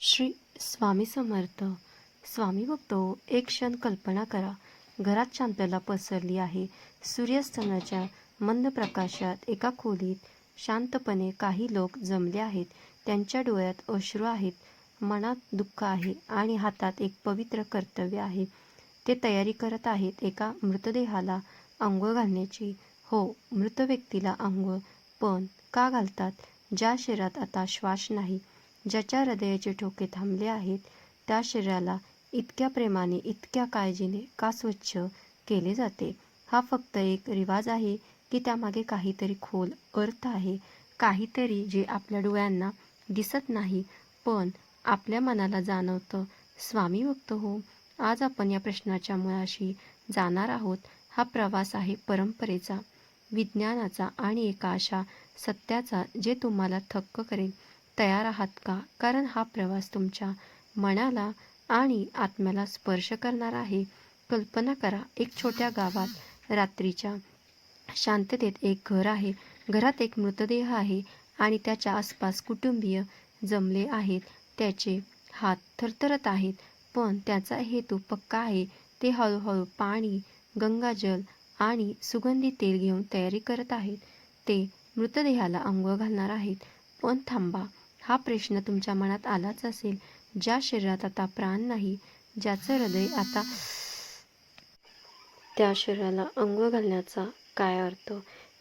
श्री स्वामी समर्थ. स्वामी बघतो एक क्षण कल्पना करा. घरात शांतता पसरली आहे. सूर्यास्तमाच्या मंद प्रकाशात एका खोलीत शांतपणे काही लोक जमले आहेत. त्यांच्या डोळ्यात अश्रू आहेत. मनात दुःख आहे आणि हातात एक पवित्र कर्तव्य आहे. ते तयारी करत आहेत एका मृतदेहाला आंघोळ घालण्याची. हो मृत व्यक्तीला आंघोळ पण का घालतात? ज्या शरीरात आता श्वास नाही ज्याच्या हृदयाचे ठोके थांबले आहेत त्या शरीराला इतक्या प्रेमाने इतक्या काळजीने का स्वच्छ केले जाते? हा फक्त एक रिवाज आहे की त्यामागे काहीतरी खोल अर्थ आहे. काहीतरी जे आपल्या डोळ्यांना दिसत नाही पण आपल्या मनाला जाणवतं. स्वामी भक्त हो आज आपण या प्रश्नाच्या मुळाशी जाणार आहोत. हा प्रवास आहे परंपरेचा विज्ञानाचा आणि एका अशा सत्याचा जे तुम्हाला थक्क करेल. तयार आहात का? कारण हा प्रवास तुमच्या मनाला आणि आत्म्याला स्पर्श करणार आहे. कल्पना करा एक छोट्या गावात रात्रीच्या शांततेत एक घर आहे. घरात एक मृतदेह आहे आणि त्याच्या आसपास कुटुंबीय जमले आहेत. त्याचे हात थरथरत आहेत पण त्याचा हेतू पक्का आहे. ते हळूहळू पाणी गंगाजल आणि सुगंधी तेल घेऊन तयारी करत आहेत. ते मृतदेहाला अंघोळ घालणार आहेत. पण थांबा हा प्रश्न तुमच्या मनात आलाच असेल. ज्या शरीरात आता प्राण नाही ज्याचं हृदय आता त्या शरीराला अंग घालण्याचा काय अर्थ?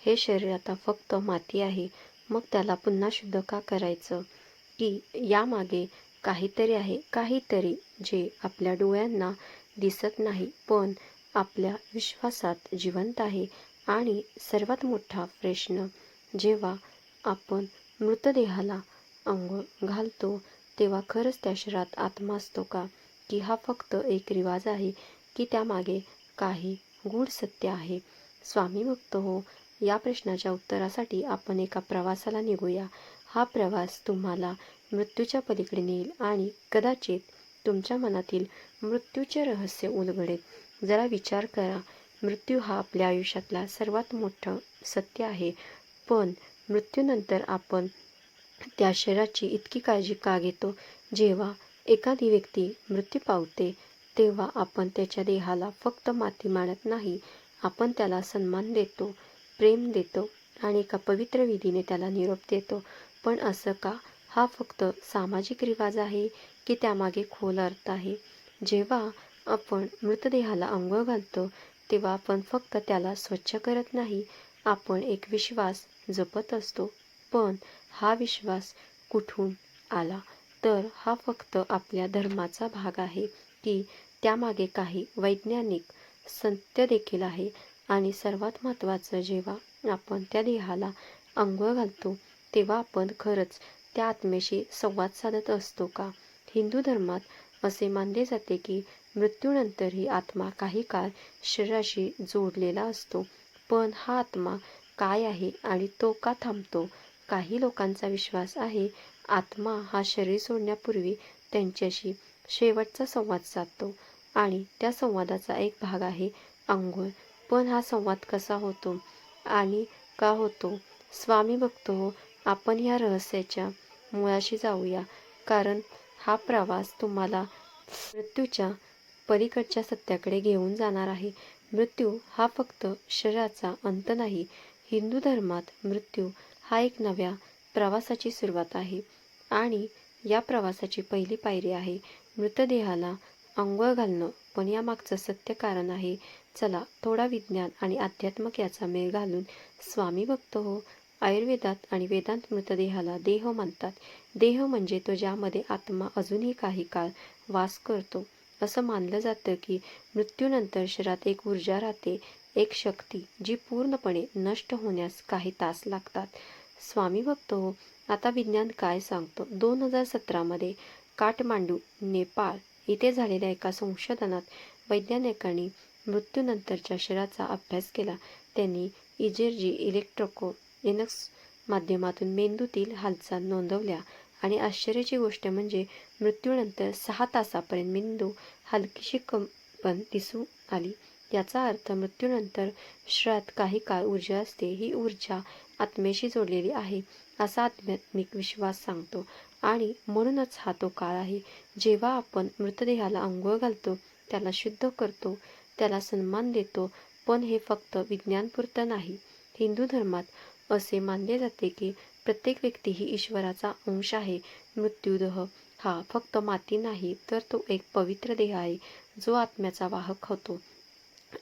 हे शरीर आता फक्त माती आहे. मग त्याला पुन्हा शुद्ध का करायचं? की यामागे काहीतरी आहे काहीतरी जे आपल्या डोळ्यांना दिसत नाही पण आपल्या विश्वासात जिवंत आहे. आणि सर्वात मोठा प्रश्न जेव्हा आपण मृतदेहाला अंघोळ घालतो तेव्हा खरंच त्या शरीरात आत्मा असतो का? की हा फक्त एक रिवाज आहे की त्यामागे काही गूढ सत्य आहे? स्वामी भक्त हो या प्रश्नाच्या उत्तरासाठी आपण एका प्रवासाला निघूया. हा प्रवास तुम्हाला मृत्यूच्या पलीकडे नेईल आणि कदाचित तुमच्या मनातील मृत्यूचे रहस्य उलगडेल. जरा विचार करा मृत्यू हा आपल्या आयुष्यातला सर्वात मोठं सत्य आहे. पण मृत्यूनंतर आपण त्या शरीराची इतकी काळजी का घेतो? जेव्हा एखादी व्यक्ती मृत्यू पावते तेव्हा आपण त्याच्या देहाला फक्त माती मानत नाही. आपण त्याला सन्मान देतो प्रेम देतो आणि एका पवित्र विधीने त्याला निरोप देतो. पण असं का? हा फक्त सामाजिक रिवाज आहे की त्यामागे खोल अर्थ आहे? जेव्हा आपण मृतदेहाला अंघोळ घालतो तेव्हा आपण फक्त त्याला स्वच्छ करत नाही. आपण एक विश्वास जपत असतो. पण हा विश्वास कुठून आला? तर हा फक्त आपल्या धर्माचा भाग आहे की त्यामागे काही वैज्ञानिक सत्य देखील आहे आणि सर्वात महत्त्वाचं जेव्हा आपण त्या देहाला अंघोळ घालतो तेव्हा आपण खरंच त्या आत्म्याशी संवाद साधत असतो का? हिंदू धर्मात असे मानले जाते की मृत्यूनंतरही आत्मा काही काळ शरीराशी जोडलेला असतो पण हा आत्मा काय आहे आणि तो का थांबतो काही लोकांचा विश्वास आहे आत्मा हा शरीर सोडण्यापूर्वी त्यांच्याशी शेवटचा संवाद साधतो आणि त्या संवादाचा एक भाग आहे अंघोळ पण हा संवाद कसा होतो आणि का होतो? स्वामी बघतो आपण ह्या रहस्याच्या मुळाशी जाऊया कारण हा प्रवास तुम्हाला मृत्यूच्या पलीकडच्या सत्याकडे घेऊन जाणार आहे. मृत्यू हा फक्त शरीराचा अंत नाही हिंदू धर्मात मृत्यू हा एक नव्या प्रवासाची सुरुवात आहे. आणि या प्रवासाची पहिली पायरी आहे मृतदेहाला अंघोळ घालणं. पण यामागचं सत्य कारण आहे चला थोडा विज्ञान आणि आध्यात्मक याचा मेळ घालून स्वामी भक्त हो. आयुर्वेदात आणि वेदांत मृतदेहाला देह मानतात. देह म्हणजे तो ज्यामध्ये आत्मा अजूनही काही काळ वास करतो. असं मानलं जातं की मृत्यूनंतर शरीरात एक ऊर्जा राहते एक शक्ती जी पूर्णपणे नष्ट होण्यास काही तास लागतात. स्वामी बघतो हो, आता विज्ञान काय सांगतो? दोन हजार सतरामध्ये काठमांडू नेपाळ इथे झालेल्या एका संशोधनात वैज्ञानिकांनी मृत्यूनंतरच्या शरीराचा अभ्यास केला. त्यांनी इजेर्जी इलेक्ट्रोको एनक्स माध्यमातून मेंदूतील हालचाल नोंदवल्या आणि आश्चर्याची गोष्ट म्हणजे मृत्यूनंतर सहा तासापर्यंत मेंदू हलकीशी कंपन दिसून आली. याचा अर्थ मृत्यूनंतर शरीरात काही काळ ऊर्जा असते. ही ऊर्जा आत्म्याशी जोडलेली आहे असा आध्यात्मिक विश्वास सांगतो. आणि म्हणूनच हा तो काळ आहे जेव्हा आपण मृतदेहाला आंघोळ घालतो त्याला शुद्ध करतो त्याला सन्मान देतो पण हे फक्त विज्ञानपुरतं नाही. हिंदू धर्मात असे मानले जाते की प्रत्येक व्यक्ती ही ईश्वराचा अंश आहे. मृत्यूदेह हा फक्त माती नाही तर तो एक पवित्र देह आहे जो आत्म्याचा वाहक होतो.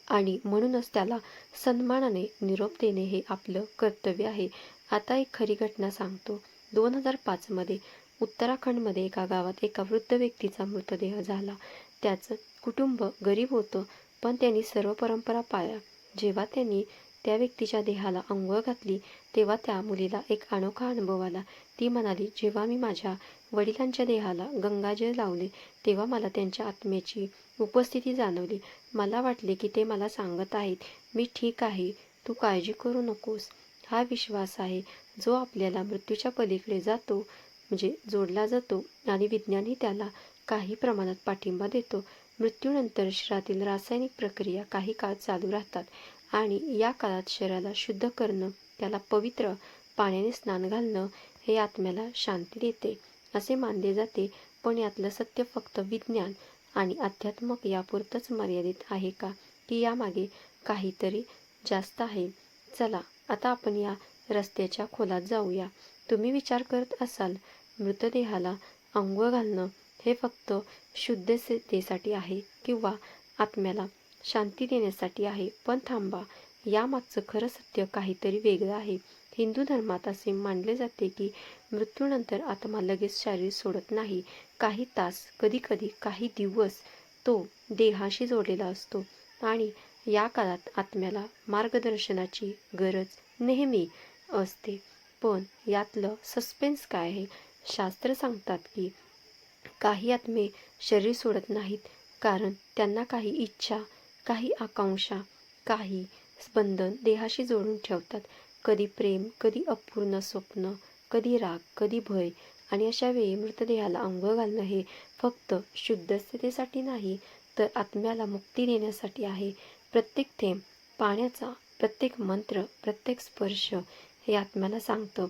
आणि म्हणूनच त्याला सन्मानाने निरोप देणे हे आपलं कर्तव्य आहे. आता एक खरी घटना सांगतो. दोन हजार पाचमध्ये उत्तराखंडमध्ये एका गावात एका वृद्ध व्यक्तीचा मृतदेह झाला. त्याचं कुटुंब गरीब होतं पण त्यांनी सर्व परंपरा पाळल्या. जेव्हा त्यांनी त्या व्यक्तीच्या देहाला अंघोळ घातली तेव्हा त्या मुलीला एक अनोखा अनुभव आला. ती म्हणाली जेव्हा मी माझ्या वडिलांच्या देहाला गंगाजल लावले तेव्हा मला त्यांच्या आत्म्याची उपस्थिती जाणवली. मला वाटले की ते मला सांगत आहेत मी ठीक आहे तू काळजी करू नकोस. हा विश्वास आहे जो आपल्याला मृत्यूच्या पलीकडे जातो म्हणजे जोडला जातो आणि विज्ञानही त्याला काही प्रमाणात पाठिंबा देतो. मृत्यूनंतर शरीरातील रासायनिक प्रक्रिया काही काळ चालू राहतात. आणि या काळात शरीराला शुद्ध करणं त्याला पवित्र पाण्याने स्नान घालणं हे आत्म्याला शांती देते असे मानले जाते. पण यातलं सत्य फक्त विज्ञान आणि अध्यात्मक यापुरतंच मर्यादित आहे का? की यामागे काहीतरी जास्त आहे? चला आता आपण या रस्त्याच्या खोलात जाऊया. तुम्ही विचार करत असाल मृतदेहाला अंग घालणं हे फक्त शुद्धतेसाठी आहे किंवा आत्म्याला शांती देण्यासाठी आहे. पण थांबा. यामागचं खरं सत्य काहीतरी वेगळं आहे. हिंदू धर्मात असे मानले जाते की मृत्यूनंतर आत्मा लगेच शरीर सोडत नाही. काही तास कधीकधी काही दिवस तो देहाशी जोडलेला असतो. आणि या काळात आत्म्याला मार्गदर्शनाची गरज नेहमी असते. पण यातलं सस्पेन्स काय आहे? शास्त्र सांगतात की काही आत्मे शरीर सोडत नाहीत. कारण त्यांना काही इच्छा काही आकांक्षा काही स्पंदन देहाशी जोडून ठेवतात. कधी प्रेम कधी अपूर्ण स्वप्न कधी राग कधी भय आणि अशा वेळी मृतदेहाला अंघोळ घालणं हे फक्त शुद्ध स्थितीसाठी नाही तर आत्म्याला मुक्ती देण्यासाठी आहे. प्रत्येक थेंब पाण्याचा प्रत्येक मंत्र प्रत्येक स्पर्श हे आत्म्याला सांगतं.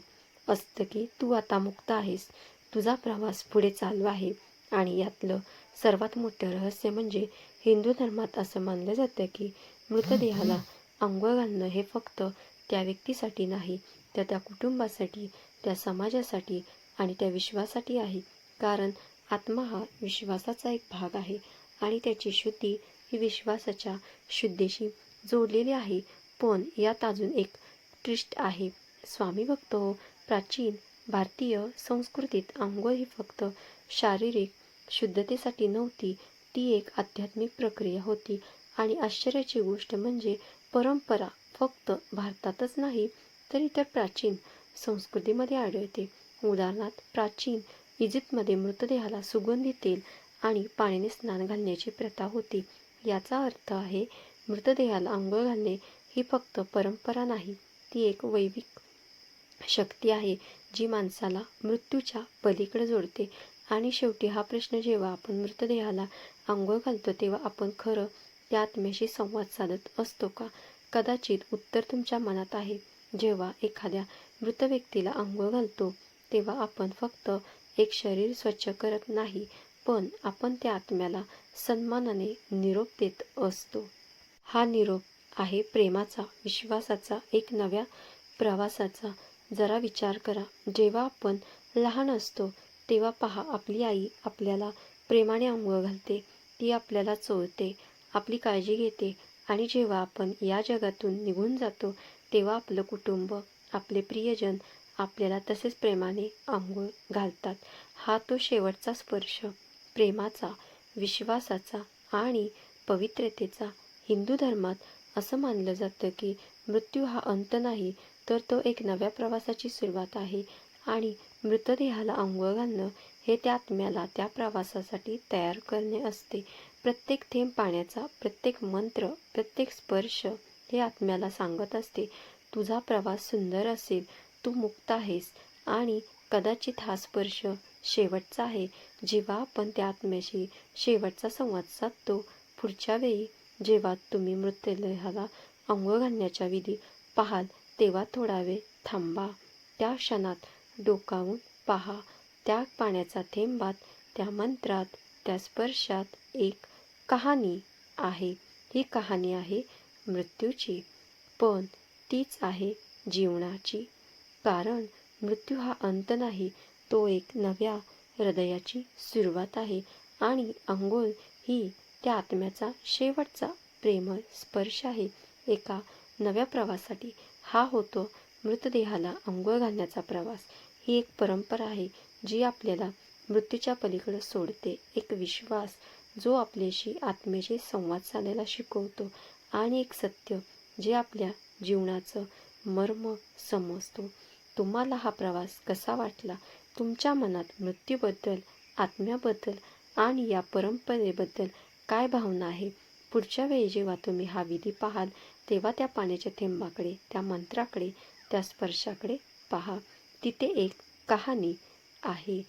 असतं की तू आता मुक्त आहेस तुझा प्रवास पुढे चालू आहे आणि यातलं सर्वात मोठं रहस्य म्हणजे हिंदू धर्मात असं मानलं जातं की मृतदेहाला आंघोळ घालणं हे फक्त त्या व्यक्तीसाठी नाही तर त्या कुटुंबासाठी त्या समाजासाठी आणि त्या विश्वासाठी आहे. कारण आत्मा हा विश्वासाचा एक भाग आहे आणि त्याची शुद्धी ही विश्वासाच्या शुद्धीशी जोडलेली आहे. पण यात अजून एक ट्रिस्ट आहे. स्वामी भक्त हो प्राचीन भारतीय संस्कृतीत आंघोळ ही फक्त शारीरिक शुद्धतेसाठी नव्हती ती एक आध्यात्मिक प्रक्रिया होती. आणि आश्चर्याची गोष्ट म्हणजे परंपरा फक्त भारतातच नाही तर इतर प्राचीन संस्कृतीमध्ये आढळते. उदाहरणार्थ प्राचीन इजिप्तमध्ये मृतदेहाला सुगंधी तेल आणि पाण्याने स्नान घालण्याची प्रथा होती. याचा अर्थ आहे मृतदेहाला आंघोळ घालणे ही फक्त परंपरा नाही ती एक वैविक शक्ती आहे जी माणसाला मृत्यूच्या पलीकडे जोडते. आणि शेवटी हा प्रश्न जेव्हा आपण मृतदेहाला आंघोळ घालतो तेव्हा आपण खरं त्या आत्म्याशी संवाद साधत असतो का? कदाचित उत्तर तुमच्या मनात आहे. जेव्हा एखाद्या मृत व्यक्तीला आंघोळ घालतो तेव्हा आपण फक्त एक शरीर स्वच्छ करत नाही पण आपण त्या आत्म्याला सन्मानाने निरोप देत असतो. हा निरोप आहे प्रेमाचा विश्वासाचा एक नव्या प्रवासाचा. जरा विचार करा. जेव्हा आपण लहान असतो तेव्हा पहा आपली आई आपल्याला प्रेमाने आंघोळ घालते ती आपल्याला चोळते आपली काळजी घेते आणि जेव्हा आपण या जगातून निघून जातो तेव्हा आपलं कुटुंब आपले प्रियजन आपल्याला तसेच प्रेमाने आंघोळ घालतात. हा तो शेवटचा स्पर्श. प्रेमाचा विश्वासाचा आणि पवित्रतेचा हिंदू धर्मात असं मानलं जातं की मृत्यू हा अंत नाही तर तो एक नव्या प्रवासाची सुरुवात आहे. आणि मृतदेहाला आंघोळ घालणं हे त्या आत्म्याला त्या प्रवासासाठी तयार करणे असते. प्रत्येक थेंब पाण्याचा प्रत्येक मंत्र प्रत्येक स्पर्श हे आत्म्याला सांगत असते. तुझा प्रवास सुंदर असेल तू मुक्त आहेस आणि कदाचित हा स्पर्श शेवटचा आहे. जेव्हा आपण त्या आत्म्याशी शेवटचा संवाद साधतो पुढच्या वेळी जेव्हा तुम्ही मृतदेहाला अंघोळ घालण्याच्या विधी पाहाल तेव्हा थोडा वेळ थांबा. त्या क्षणात डोकावून पहा. त्या पाण्याचा थेंबात त्या मंत्रात त्या स्पर्शात एक कहाणी आहे. ही कहाणी आहे मृत्यूची. पण तीच आहे जीवनाची. कारण मृत्यू हा अंत नाही तो एक नव्या हृदयाची सुरुवात आहे. आणि अंघोळ ही त्या आत्म्याचा शेवटचा प्रेमळ स्पर्श आहे. एका नव्या प्रवासासाठी हा होतो मृतदेहाला अंघोळ घालण्याचा प्रवास ही एक परंपरा आहे जी आपल्याला मृत्यूच्या पलीकडे सोडते. एक विश्वास जो आपल्याशी आत्म्याशी संवाद साधायला शिकवतो आणि एक सत्य जे आपल्या जीवनाचं मर्म समजतो. तुम्हाला हा प्रवास कसा वाटला? तुमच्या मनात मृत्यूबद्दल आत्म्याबद्दल आणि या परंपरेबद्दल काय भावना आहे? पुढच्या वेळी जेव्हा तुम्ही हा विधी पाहाल तेव्हा त्या पाण्याच्या थेंबाकडे त्या मंत्राकडे त्या स्पर्शाकडे पहा. तिथे एक कहाणी आहे.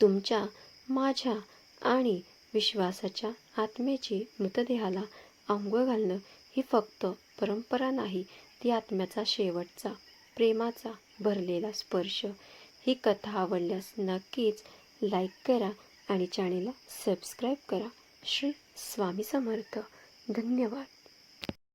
तुमच्या माझ्या आणि विश्वासाच्या आत्म्याची मृतदेहाला आंघोळ घालणं ही फक्त परंपरा नाही ती आत्म्याचा शेवटचा प्रेमाचा भरलेला स्पर्श. ही कथा आवडल्यास नक्कीच लाईक करा आणि चॅनेलला सबस्क्राईब करा. श्री स्वामी समर्थ. धन्यवाद.